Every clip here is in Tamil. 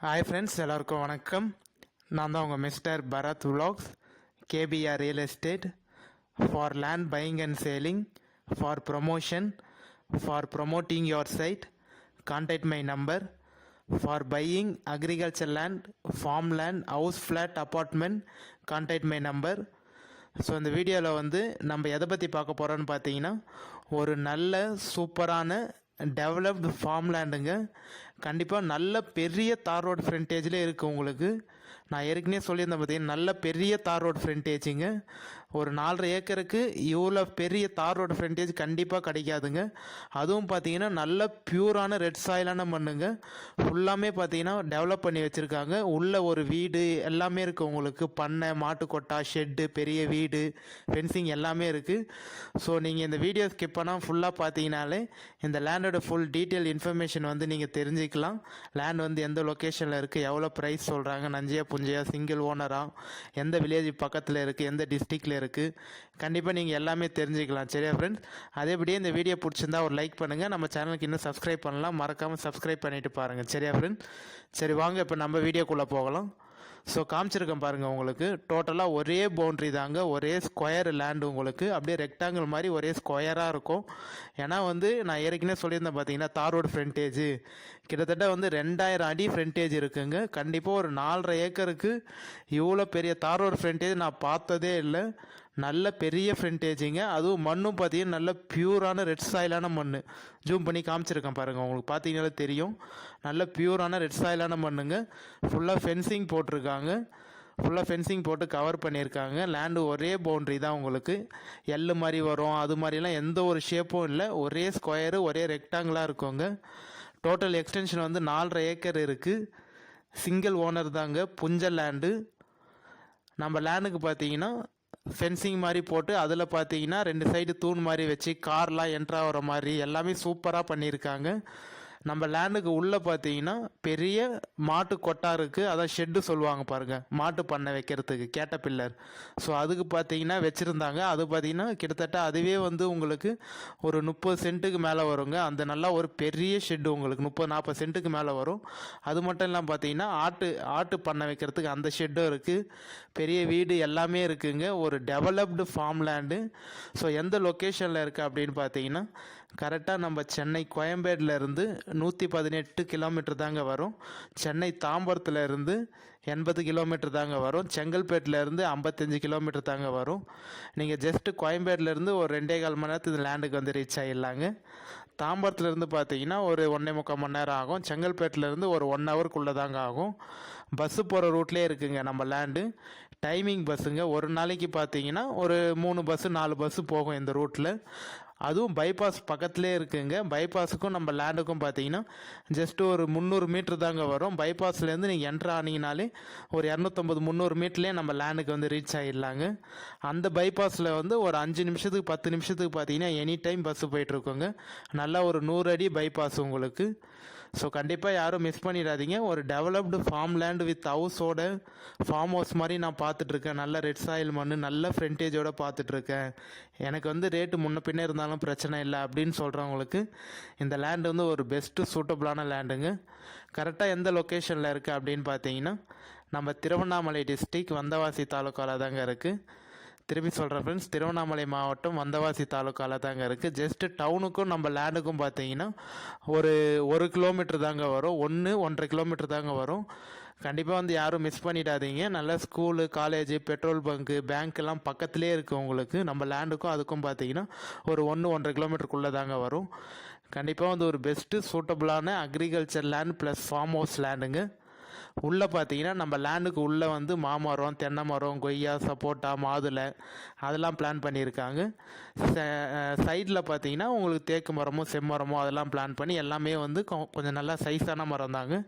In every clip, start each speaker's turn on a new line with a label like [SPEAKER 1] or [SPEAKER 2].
[SPEAKER 1] ஹாய் ஃப்ரெண்ட்ஸ் எல்லாருக்கும் வணக்கம். நான் தான் உங்கள் mister Bharat உலாக்ஸ் KPR real estate for land buying and selling for promotion for promoting your site contact my number for buying agriculture land farm land house flat apartment contact my number so இந்த வீடியோவில் வந்து நம்ம எதை பற்றி பார்க்க போகிறோன்னு பார்த்தீங்கன்னா ஒரு நல்ல சூப்பரான டெவலப்டு ஃபார்ம் லேண்டுங்க கண்டிப்பாக நல்ல பெரிய தார் ரோடு ஃப்ரண்டேஜில் இருக்குது உங்களுக்கு. நான் ஏற்கனவே சொல்லியிருந்தேன் பார்த்தீங்கன்னா நல்ல பெரிய தார் ரோடு ஃப்ரண்டேஜுங்க ஒரு நாலரை ஏக்கருக்கு இவ்வளோ பெரிய தார் ரோடு ஃப்ரண்டேஜ் கண்டிப்பாக கிடைக்காதுங்க. அதுவும் பார்த்தீங்கன்னா நல்ல பியூரான ரெட் சாயிலான மண்ணுங்க. ஃபுல்லாமே பார்த்தீங்கன்னா டெவலப் பண்ணி வச்சுருக்காங்க. உள்ள ஒரு வீடு எல்லாமே இருக்குது உங்களுக்கு. பண்ணை மாட்டுக்கொட்டா ஷெட்டு பெரிய வீடு ஃபென்சிங் எல்லாமே இருக்குது ஸோ நீங்கள் இந்த வீடியோ ஸ்கிப் பண்ணால் ஃபுல்லாக பார்த்தீங்கனாலே இந்த லேண்டோட ஃபுல் டீட்டெயில் இன்ஃபர்மேஷன் வந்து நீங்கள் தெரிஞ்சுக்கலாம். லேண்ட் வந்து எந்த லொக்கேஷனில் இருக்குது எவ்வளோ ப்ரைஸ் சொல்கிறாங்க நஞ்சியா புஞ்சையா சிங்கிள் ஓனராக எந்த வில்லேஜ் பக்கத்தில் இருக்குது எந்த டிஸ்ட்ரிக்டில் இருக்குது கண்டிப்பாக நீங்கள் எல்லாமே தெரிஞ்சுக்கலாம் சரியா ஃப்ரெண்ட்ஸ் அதேபடியே இந்த வீடியோ பிடிச்சிருந்தா ஒரு லைக் பண்ணுங்கள் நம்ம சேனலுக்கு இன்னும் சப்ஸ்கிரைப் பண்ணலாம். மறக்காமல் சப்ஸ்கிரைப் பண்ணிவிட்டு பாருங்கள் சரியா ஃப்ரெண்ட்ஸ் சரி வாங்க இப்போ நம்ம வீடியோக்குள்ளே போகலாம். ஸோ காமிச்சிருக்கேன் பாருங்கள் உங்களுக்கு. டோட்டலாக ஒரே பவுண்ட்ரி தாங்க. ஒரே ஸ்கொயர் லேண்டு உங்களுக்கு. அப்படியே ரெக்டாங்கிள் மாதிரி ஒரே ஸ்கொயராக இருக்கும். ஏன்னா வந்து நான் ஏற்கனவே சொல்லியிருந்தேன் பார்த்தீங்கன்னா தார் ரோடு ஃப்ரண்டேஜ் கிட்டத்தட்ட வந்து ரெண்டாயிரம் அடி ஃப்ரண்டேஜ் இருக்குங்க. கண்டிப்பாக ஒரு நாலரை ஏக்கருக்கு இவ்வளோ பெரிய தார் ரோடு ஃப்ரண்டேஜ் நான் பார்த்ததே இல்லை. நல்ல பெரிய ஃப்ரண்டேஜிங்க அதுவும் மண்ணும் பார்த்தீங்கன்னா நல்ல பியூரான ரெட் சாயிலான மண் ஜூம் பண்ணி காமிச்சிருக்கேன் பாருங்கள் உங்களுக்கு பார்த்தீங்கனால தெரியும். நல்ல பியூரான ரெட் சாயிலான மண்ணுங்க. ஃபுல்லாக ஃபென்சிங் போட்டிருக்காங்க. ஃபுல்லாக ஃபென்சிங் போட்டு கவர் பண்ணியிருக்காங்க. லேண்டு ஒரே பவுண்ட்ரி தான் உங்களுக்கு. எள்ளு மாதிரி வரும் அது மாதிரிலாம் எந்த ஒரு ஷேப்பும் இல்லை. ஒரே ஸ்கொயரு ஒரே ரெக்டாங்கிளாக இருக்குங்க. டோட்டல் எக்ஸ்டென்ஷன் வந்து நாலரை ஏக்கர் இருக்குது சிங்கிள் ஓனர் தாங்க. புஞ்சல் லேண்டு நம்ம லேண்டுக்கு பார்த்தீங்கன்னா ஃபென்சிங் மாதிரி போட்டு அதில் பார்த்தீங்கன்னா ரெண்டு சைடு தூண் மாதிரி வச்சு கார்லாம் என்ட்ராகிற மாதிரி எல்லாமே சூப்பராக பண்ணியிருக்காங்க. நம்ம லேண்டுக்கு உள்ளே பார்த்தீங்கன்னா பெரிய மாட்டு கொட்டா இருக்குது அதான் ஷெட்டு சொல்லுவாங்க பாருங்கள் மாட்டு பண்ணை வைக்கிறதுக்கு கேட்ட பில்லர். ஸோ அதுக்கு பார்த்தீங்கன்னா வச்சுருந்தாங்க. அது பார்த்தீங்கன்னா கிட்டத்தட்ட அதுவே வந்து உங்களுக்கு ஒரு முப்பது சென்ட்டுக்கு மேலே வருங்க. அந்த நல்லா ஒரு பெரிய ஷெட்டு உங்களுக்கு முப்பது நாற்பது சென்ட்டுக்கு மேலே வரும். அது மட்டும் இல்லாமல் பார்த்தீங்கன்னா ஆட்டு ஆட்டு பண்ணை வைக்கிறதுக்கு அந்த ஷெட்டும் இருக்குது பெரிய வீடு எல்லாமே இருக்குங்க. ஒரு டெவலப்டு ஃபார்ம் லேண்டு ஸோ எந்த லொக்கேஷனில் இருக்குது அப்படின்னு பார்த்தீங்கன்னா கரெக்டாக நம்ம சென்னை கோயம்பேடுல இருந்து நூற்றி பதினெட்டு கிலோமீட்டர் தாங்க வரும். சென்னை தாம்பரத்தில் இருந்து எண்பது கிலோமீட்டர் தாங்க வரும். செங்கல்பேட்டிலேருந்து ஐம்பத்தஞ்சு கிலோமீட்டர் தாங்க வரும். நீங்கள் ஜஸ்ட்டு கோயம்பேட்லருந்து ஒரு ரெண்டே கால் மணி நேரத்துக்கு இந்த லேண்டுக்கு வந்து ரீச் ஆகிடலாங்க தாம்பரத்துலேருந்து பார்த்தீங்கன்னா ஒரு ஒன்றே முக்கால் மணி நேரம் ஆகும். செங்கல்பேட்டிலேருந்து ஒரு ஒன் ஹவருக்குள்ளே தாங்க ஆகும். பஸ்ஸு போகிற ரூட்லேயே இருக்குங்க நம்ம லேண்டு டைமிங் பஸ்ஸுங்க ஒரு நாளைக்கு பார்த்தீங்கன்னா ஒரு மூணு பஸ்ஸு நாலு பஸ்ஸு போகும் இந்த ரூட்டில் அதுவும் பைபாஸ் பக்கத்துலேயே இருக்குங்க. பைபாஸுக்கும் நம்ம லேண்டுக்கும் பார்த்தீங்கன்னா ஜஸ்ட் ஒரு முந்நூறு மீட்ரு தாங்க வரும். பைபாஸ்லேருந்து நீங்கள் என்ட்ரு ஆனீங்கனாலே ஒரு இரநூத்தம்பது முந்நூறு மீட்டர்லேயே நம்ம லேண்டுக்கு வந்து ரீச் ஆகிடலாங்க அந்த பைபாஸில் வந்து ஒரு அஞ்சு நிமிஷத்துக்கு பத்து நிமிஷத்துக்கு பார்த்தீங்கன்னா எனி டைம் பஸ்ஸு போயிட்டுருக்கோங்க நல்லா ஒரு நூறு அடி பைபாஸ் உங்களுக்கு. ஸோ கண்டிப்பாக யாரும் மிஸ் பண்ணிடாதீங்க. ஒரு டெவலப்டு ஃபார்ம் லேண்ட் வித் ஹவுஸோட ஃபார்ம் ஹவுஸ் மாதிரி நான் பார்த்துட்ருக்கேன் நல்ல ரெட் சாயில் மண் நல்ல ஃப்ரண்டேஜோட பார்த்துட்ருக்கேன் எனக்கு வந்து ரேட்டு முன்ன பின்னே இருந்தாலும் பிரச்சனை இல்லை அப்படின்னு சொல்கிறவங்களுக்கு இந்த லேண்டு வந்து ஒரு பெஸ்ட்டு சூட்டபுளான லேண்டுங்க கரெக்டாக எந்த லொக்கேஷனில் இருக்குது அப்படின்னு பார்த்தீங்கன்னா நம்ம திருவண்ணாமலை டிஸ்ட்ரிக் வந்தவாசி தாலுக்காவில் தாங்க இருக்குது திரும்பி சொல்கிறேன் ஃப்ரெண்ட்ஸ் திருவண்ணாமலை மாவட்டம் வந்தவாசி தாலுக்காவில் தாங்க இருக்குது ஜஸ்ட்டு டவுனுக்கும் நம்ம லேண்டுக்கும் பார்த்தீங்கன்னா ஒரு ஒரு கிலோமீட்டர் தாங்க வரும். ஒன்று ஒன்றரை கிலோமீட்டர் தாங்க வரும். கண்டிப்பாக வந்து யாரும் மிஸ் பண்ணிடாதீங்க. நல்ல school college petrol bunk bank எல்லாம் பக்கத்துலேயே இருக்குது உங்களுக்கு. நம்ம லேண்டுக்கும் அதுக்கும் பார்த்தீங்கன்னா ஒரு ஒன்று ஒன்றரை கிலோமீட்டருக்குள்ளே தாங்க வரும். கண்டிப்பாக வந்து ஒரு best சூட்டபுளான agriculture land plus farm house லேண்டுங்க உள்ளே பார்த்தீங்கன்னா நம்ம லேண்டுக்கு உள்ளே வந்து மாமரம் தென்னை மரம் கொய்யா சப்போட்டா மாதுளை அதெல்லாம் பிளான் பண்ணியிருக்காங்க. சைடில் பார்த்தீங்கன்னா உங்களுக்கு தேக்கு மரமோ செம்மரமோ அதெல்லாம் பிளான் பண்ணி எல்லாமே வந்து கொ- கொஞ்சம் நல்லா சைஸான மரம் தாங்க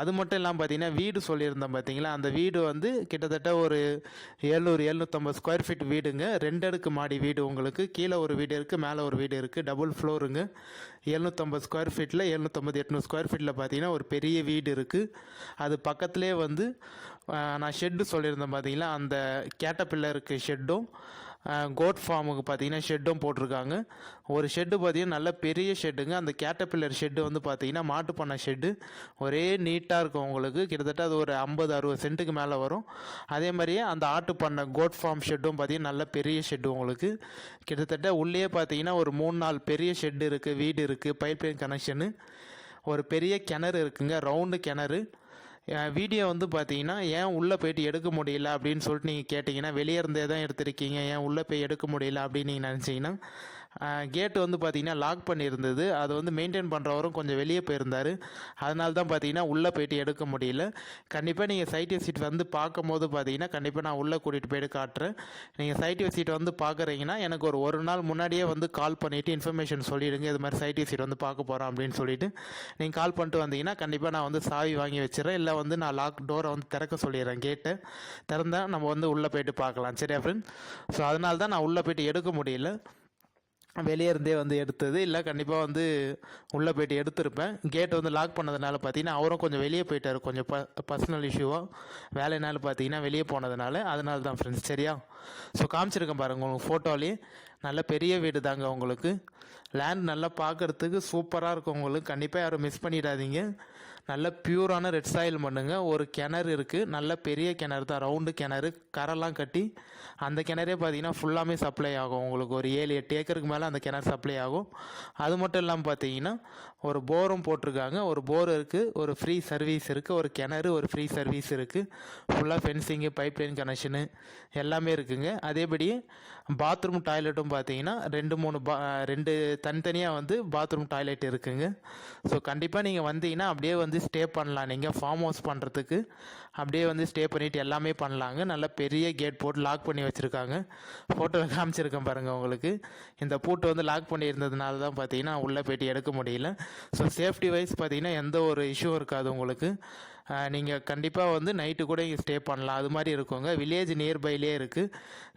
[SPEAKER 1] அது மட்டும் இல்லாமல் பார்த்தீங்கன்னா வீடு சொல்லியிருந்தோம் பார்த்தீங்களா அந்த வீடு வந்து கிட்டத்தட்ட ஒரு ஏழ்நூறு எழுநூற்றம்பது ஸ்கொயர் ஃபீட் வீடுங்க. ரெண்டு அடுக்கு மாடி வீடு உங்களுக்கு. கீழே ஒரு வீடு இருக்குது மேலே ஒரு வீடு இருக்குது டபுள் ஃப்ளோருங்க எழுநூற்றம்பது ஸ்கொயர் ஃபீட்டில் எழுநூற்றம்பது எட்நூறு ஸ்கொயர் ஃபீட்டில் பார்த்தீங்கன்னா ஒரு பெரிய வீடு இருக்குது அது பக்கத்துலேயே வந்து நான் ஷெட்டு சொல்லியிருந்தேன் பார்த்தீங்களா அந்த கேட்டபில்லருக்கு ஷெட்டும் கோட் ஃபார்முக்கு பார்த்தீங்கன்னா ஷெட்டும் போட்டிருக்காங்க. ஒரு ஷெட்டு பார்த்தீங்கன்னா நல்ல பெரிய ஷெட்டுங்க அந்த கேட்டப்பில்லர் ஷெட்டு வந்து பார்த்தீங்கன்னா மாட்டு பண்ண ஷெட்டு ஒரே நீட்டாக இருக்கும் உங்களுக்கு. கிட்டத்தட்ட அது ஒரு ஐம்பது அறுபது சென்ட்டுக்கு மேலே வரும். அதே மாதிரியே அந்த ஆட்டு பண்ண கோட் ஃபார்ம் ஷெட்டும் பார்த்தீங்கன்னா நல்ல பெரிய ஷெட்டு உங்களுக்கு. கிட்டத்தட்ட உள்ளே பார்த்தீங்கன்னா ஒரு மூணு நாலு பெரிய ஷெட்டு இருக்குது வீடு இருக்குது பைப்லைன் கனெக்ஷனு ஒரு பெரிய கிணறு இருக்குங்க. ரவுண்டு கிணறு. வீடியோ வந்து பார்த்தீங்கன்னா ஏன் உள்ளே போயிட்டு எடுக்க முடியல அப்படின்னு சொல்லிட்டு நீங்கள் கேட்டிங்கன்னா வெளியே இருந்தே தான் எடுத்திருக்கீங்க. ஏன் உள்ளே போய் எடுக்க முடியல அப்படின்னு நீங்கள் நினச்சிங்கன்னா கேட்டு வந்து பார்த்திங்கன்னா லாக் பண்ணியிருந்தது. அதை வந்து மெயின்டைன் பண்ணுறவரும் கொஞ்சம் வெளியே போயிருந்தார். அதனால தான் பார்த்தீங்கன்னா உள்ளே போயிட்டு எடுக்க முடியல. கண்டிப்பாக நீங்கள் சைட் விசிட் வந்து பார்க்கும்போது பார்த்தீங்கன்னா கண்டிப்பாக நான் உள்ளே கூட்டிகிட்டு போயிட்டு காட்டுறேன். நீங்கள் சைட் விசிட் வந்து பார்க்குறீங்கன்னா எனக்கு ஒரு ஒரு நாள் முன்னாடியே வந்து கால் பண்ணிவிட்டு இன்ஃபர்மேஷன் சொல்லிடுங்க. இது மாதிரி சைட் விசிட் வந்து பார்க்க போகிறோம் அப்படின்னு சொல்லிட்டு நீங்கள் கால் பண்ணிட்டு வந்தீங்கன்னா கண்டிப்பாக நான் வந்து சாவி வாங்கி வச்சிடறேன். இல்லை வந்து நான் லாக் டோரை வந்து திறக்க சொல்லிடுறேன் கேட்டை திறந்தால் நம்ம வந்து உள்ளே போயிட்டு பார்க்கலாம். சரியா ஃப்ரெண்ட் ஸோ அதனால தான் நான் உள்ளே போயிட்டு எடுக்க முடியல. வெளியே இருந்தே வந்து எடுத்தது. இல்லை கண்டிப்பாக வந்து உள்ளே போயிட்டு எடுத்திருப்பேன். கேட் வந்து லாக் பண்ணதுனால பார்த்தீங்கன்னா அவரும் கொஞ்சம் வெளியே போயிட்டார். கொஞ்சம் ப பர்சனல் இஷ்யூவாக வேலைனால பார்த்தீங்கன்னா வெளியே போனதுனால அதனால தான் ஃப்ரெண்ட்ஸ் சரியா? ஸோ காமிச்சிருக்கேன் பாருங்கள் உங்களுக்கு ஃபோட்டோலேயே நல்ல பெரிய வீடு தாங்க உங்களுக்கு. லேண்ட் நல்லா பார்க்குறதுக்கு சூப்பராக இருக்கும் உங்களுக்கு. கண்டிப்பாக யாரும் மிஸ் பண்ணிடாதீங்க. நல்ல பியூரான ரெட் சாயில் மண்ணுங்க ஒரு கிணறு இருக்குது நல்ல பெரிய கிணறு தான். ரவுண்டு கிணறு. கரெல்லாம் கட்டி அந்த கிணறே பார்த்தீங்கன்னா ஃபுல்லாமே சப்ளை ஆகும். உங்களுக்கு ஒரு ஏழு எட்டு ஏக்கருக்கு மேலே அந்த கிணறு சப்ளை ஆகும். அது மட்டும் இல்லாமல் பார்த்தீங்கன்னா ஒரு போரும் போட்டிருக்காங்க. ஒரு போர் இருக்குது ஒரு ஃப்ரீ சர்வீஸ் இருக்குது ஒரு கிணறு ஒரு ஃப்ரீ சர்வீஸ் இருக்குது ஃபுல்லாக ஃபென்சிங்கு பைப் லைன் கனெக்ஷனு எல்லாமே இருக்குங்க. அதேபடி பாத்ரூம் டாய்லெட்டும் பார்த்தீங்கன்னா ரெண்டு மூணு பா ரெண்டு தனித்தனியாக வந்து பாத்ரூம் டாய்லெட் இருக்குங்க. ஸோ கண்டிப்பாக நீங்கள் வந்தீங்கன்னா அப்படியே வந்து ஸ்டே பண்ணலாம். நீங்கள் ஃபார்ம் ஹவுஸ் பண்ணுறதுக்கு அப்படியே வந்து ஸ்டே பண்ணிவிட்டு எல்லாமே பண்ணலாங்க. நல்ல பெரிய கேட் போட்டு லாக் பண்ணி வச்சுருக்காங்க. ஃபோட்டோவில் காமிச்சிருக்கேன் பாருங்கள் உங்களுக்கு. இந்த பூட்டு வந்து லாக் பண்ணியிருந்ததுனால தான் பார்த்தீங்கன்னா உள்ளே போய்ட்டு எடுக்க முடியல. ஸோ சேஃப்டி வைஸ் பார்த்தீங்கன்னா எந்த ஒரு இஷ்யூ இருக்காது உங்களுக்கு. நீங்கள் கண்டிப்பாக வந்து நைட்டு கூட இங்கே ஸ்டே பண்ணலாம். அது மாதிரி இருக்குங்க. வில்லேஜ் நியர்பைலே இருக்குது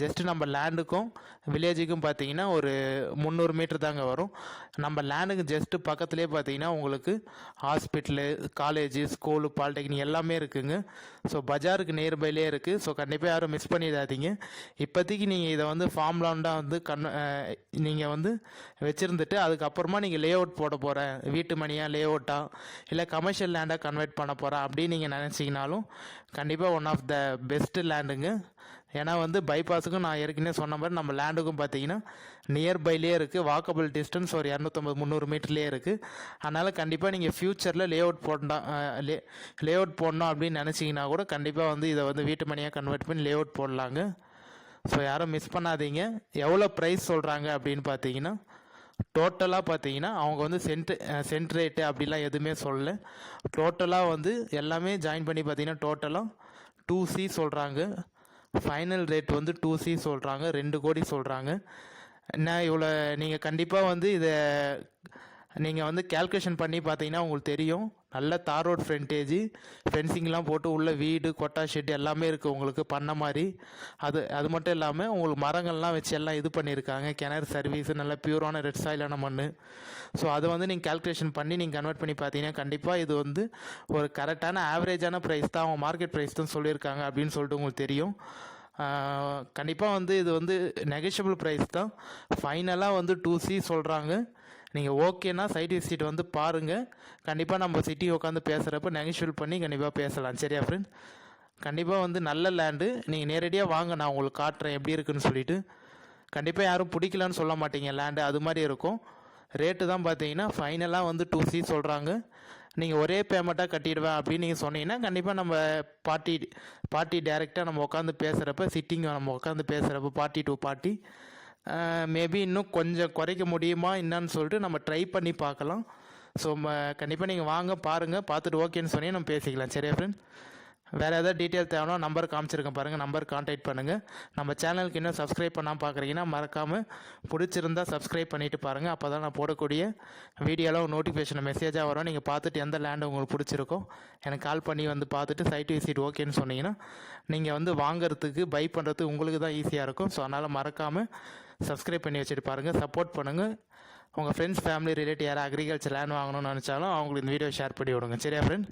[SPEAKER 1] ஜஸ்ட்டு நம்ம லேண்டுக்கும் வில்லேஜுக்கும் பார்த்தீங்கன்னா ஒரு முந்நூறு மீட்டர் தாங்க வரும். நம்ம லேண்டுக்கு ஜஸ்ட்டு பக்கத்துலேயே பார்த்தீங்கன்னா உங்களுக்கு ஹாஸ்பிட்டலு காலேஜு ஸ்கூலு பாலிடெக்னிக் எல்லாமே இருக்குங்க. ஸோ பஜாருக்கு நியர்பைலே இருக்குது ஸோ கண்டிப்பாக யாரும் மிஸ் பண்ணிடாதீங்க. இப்போதைக்கு நீங்கள் இதை வந்து ஃபார்ம் லேண்டாக வந்து கன் நீங்கள் வந்து வச்சுருந்துட்டு அதுக்கப்புறமா நீங்கள் லே அவுட் போட போகிறேன் வீட்டு மணியாக லே அவுட்டாக இல்லை கமர்ஷியல் லேண்டாக கன்வெர்ட் பண்ண போகிறேன் அப்படின்னு நீங்கள் நினச்சிங்கனாலும் கண்டிப்பாக ஒன் ஆஃப் த பெஸ்ட்டு லேண்டுங்க ஏன்னா வந்து பைபாஸுக்கும் நான் ஏற்கனவே சொன்ன மாதிரி நம்ம லேண்டுக்கும் பார்த்தீங்கன்னா நியர்பைலேயே இருக்குது வாக்கபிள் டிஸ்டன்ஸ் ஒரு இரநூத்தம்பது முந்நூறு மீட்டர்லேயே இருக்குது அதனால் கண்டிப்பாக நீங்கள் ஃப்யூச்சரில் லே அவுட் போட்டா லே லே அவுட் போடணும் அப்படின்னு நினச்சிங்கன்னா கூட கண்டிப்பாக வந்து இதை வந்து வீட்டு மணியாக கன்வெர்ட் பண்ணி லே அவுட் போடலாங்க. ஸோ யாரும் மிஸ் பண்ணாதீங்க. எவ்வளோ ப்ரைஸ் சொல்கிறாங்க அப்படின்னு பார்த்தீங்கன்னா டோட்டலாக பார்த்தீங்கன்னா அவங்க வந்து சென்ட் சென்ட் ரேட்டு அப்படிலாம் எதுவுமே சொல்லல. டோட்டலாக வந்து எல்லாமே ஜாயின் பண்ணி பார்த்தீங்கன்னா டோட்டலாக டூ சி சொல்கிறாங்க ஃபைனல் ரேட் வந்து டூ சி சொல்கிறாங்க ரெண்டு கோடி சொல்கிறாங்க என்ன இவ்வளோ நீங்கள் கண்டிப்பாக வந்து இதை நீங்கள் வந்து கேல்குலேஷன் பண்ணி பார்த்தீங்கன்னா உங்களுக்கு தெரியும். நல்ல தார் ரோட் ஃப்ரண்டேஜ் ஃபென்சிங்லாம் போட்டு உள்ளே வீடு கொட்டா ஷெட் எல்லாமே இருக்குது உங்களுக்கு பண்ண மாதிரி. அது அது மட்டும் இல்லாமல் உங்களுக்கு மரங்கள்லாம் வச்சு எல்லாம் இது பண்ணியிருக்காங்க. கிணறு சர்வீஸ் நல்ல பியூரான ரெட் சாயிலான மண் ஸோ அதை வந்து நீங்கள் கேல்குலேஷன் பண்ணி நீங்கள் கன்வெர்ட் பண்ணி பார்த்தீங்கன்னா கண்டிப்பாக இது வந்து ஒரு கரெக்டான ஆவரேஜான ப்ரைஸ் தான் அவங்க மார்க்கெட் ப்ரைஸ் தான் சொல்லியிருக்காங்க அப்படின்னு சொல்லிட்டு உங்களுக்கு தெரியும். கண்டிப்பாக வந்து இது வந்து நெகஷியபிள் ப்ரைஸ் தான். ஃபைனலாக வந்து டூ சி சொல்கிறாங்க நீங்கள் ஓகேனா சைட் விசிட் வந்து பாருங்கள் கண்டிப்பாக நம்ம சிட்டி உட்காந்து பேசுகிறப்ப நெகிஷுவல் பண்ணி கண்டிப்பாக பேசலாம். சரியா ஃப்ரெண்ட் கண்டிப்பாக வந்து நல்ல லேண்டு நீங்கள் நேரடியாக வாங்க நான் உங்களுக்கு காட்டுறேன் எப்படி இருக்குன்னு சொல்லிட்டு. கண்டிப்பாக யாரும் பிடிக்கலன்னு சொல்ல மாட்டீங்க லேண்டு அது மாதிரி இருக்கும். ரேட்டு தான் பார்த்தீங்கன்னா ஃபைனலாக வந்து டூ சி சொல்கிறாங்க நீங்கள் ஒரே பேமெண்ட்டாக கட்டிடுவேன் அப்படின்னு நீங்கள் சொன்னீங்கன்னா கண்டிப்பாக நம்ம பார்ட்டி பார்ட்டி டேரெக்டாக நம்ம உட்காந்து பேசுகிறப்ப சிட்டிங் நம்ம உட்காந்து பேசுகிறப்ப பார்ட்டி டூ பார்ட்டி மேபி இன்னும் கொஞ்சம் குறைக்க முடியுமா என்னன்னு சொல்லிட்டு நம்ம ட்ரை பண்ணி பார்க்கலாம். ஸோ கண்டிப்பாக நீங்கள் வாங்க பாருங்கள் பார்த்துட்டு ஓகேன்னு சொன்னி நம்ம பேசிக்கலாம். சரியா ஃப்ரெண்ட் வேறு ஏதாவது டீட்டெயில் தேவைன்னா நம்பர் காமிச்சிருக்கேன் பாருங்கள் நம்பர் காண்டாக்ட் பண்ணுங்கள் நம்ம சேனலுக்கு இன்னும் சப்ஸ்கிரைப் பண்ணாமல் பார்க்குறீங்கன்னா மறக்காமல் பிடிச்சிருந்தா சப்ஸ்கிரைப் பண்ணிவிட்டு பாருங்கள் அப்போ தான் நான் போடக்கூடிய வீடியோலாம் நோட்டிஃபிகேஷன் மெசேஜாக வரும். நீங்கள் பார்த்துட்டு எந்த லேண்டு உங்களுக்கு பிடிச்சிருக்கோ எனக்கு கால் பண்ணி வந்து பார்த்துட்டு சைட் விசிட் ஓகேன்னு சொன்னீங்கன்னா நீங்கள் வந்து வாங்குறதுக்கு பை பண்ணுறதுக்கு உங்களுக்கு தான் ஈஸியாக இருக்கும். ஸோ அதனால் மறக்காமல் சப்ஸ்கிரைப் பண்ணி வச்சுட்டு பாருங்கள் சப்போர்ட் பண்ணுங்கள் உங்கள் ஃப்ரெண்ட்ஸ் ஃபேமிலி ரிலேட்டிவ் யாரும் அக்ரிகல்ச்சர் லேண்ட் வாங்கணும்னு நினச்சாலும் அவங்களுக்கு இந்த வீடியோ ஷேர் பண்ணி விடுங்க. சரியா ஃப்ரெண்ட்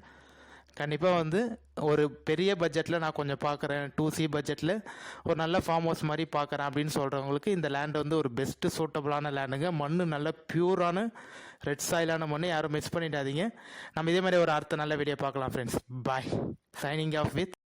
[SPEAKER 1] கண்டிப்பாக வந்து ஒரு பெரிய பட்ஜெட்டில் நான் கொஞ்சம் பார்க்குறேன் டூ சி பட்ஜெட்டில் ஒரு நல்ல ஃபார்ம் ஹவுஸ் மாதிரி பார்க்குறேன் அப்படின்னு சொல்கிறவங்களுக்கு இந்த லேண்ட் வந்து ஒரு பெஸ்ட்டு சூட்டபுளான லேண்டுங்க மண் நல்ல பியூரான ரெட் சாயிலான மண் யாரும் மிஸ் பண்ணிடாதீங்க. நம்ம இதே மாதிரி ஒரு அடுத்த நல்ல வீடியோ பார்க்கலாம் friends bye signing off with